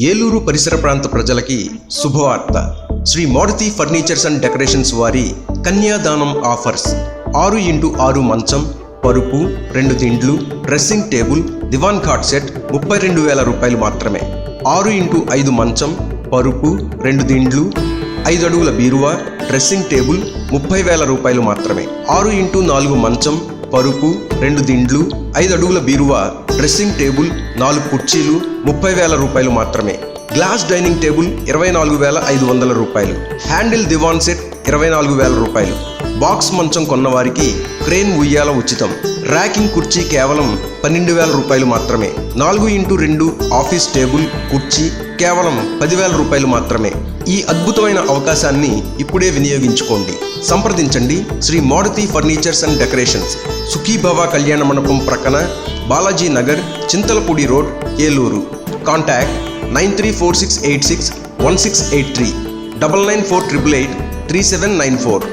ఏలూరు పరిసర ప్రాంత ప్రజలకి శుభవార్త. Shri Maruti furnitures and decorations వారి కన్యాదానం ఆఫర్స్. ఆరు ఇంటూ ఆరు మంచం పరుపు రెండు దిండ్లు dressing table divan cot set ముప్పై రెండు వేల రూపాయలు మాత్రమే. ఆరు ఇంటూ ఐదు మంచం పరుపు రెండు దిండ్లు ఐదు అడుగుల బీరువా డ్రెస్సింగ్ టేబుల్ ముప్పై వేల రూపాయలు మాత్రమే. ఆరు ఇంటూ నాలుగు మంచం పరుపు రెండు దిండ్లు ఐదు అడుగుల బీరువా డ్రెస్సింగ్ టేబుల్ నాలుగు కుర్చీలు ముప్పై వేల రూపాయలు మాత్రమే. గ్లాస్ డైనింగ్ టేబుల్ ఇరవై నాలుగు వేల ఐదు వందల రూపాయలు. హ్యాండిల్ దివాన్ సెట్ ఇరవై నాలుగు వేల రూపాయలు. బాక్స్ మంచం కొన్నవారికి క్రేన్ ఉయ్యాల ఉచితం. ర్యాకింగ్ కుర్చీ కేవలం పన్నెండు వేల రూపాయలు మాత్రమే. నాలుగు ఇంటూ రెండు ఆఫీస్ టేబుల్ కుర్చీ కేవలం పదివేల రూపాయలు మాత్రమే. ఈ అద్భుతమైన అవకాశాన్ని ఇప్పుడే వినియోగించుకోండి. సంప్రదించండి Shri Maruti furnitures and decorations Sukhibhava Kalyana Mandapam ప్రక్కన Balaji Nagar Chintalapudi road Eluru. Contact nine three four six eight six one six eight three double nine four triple eight three seven nine four.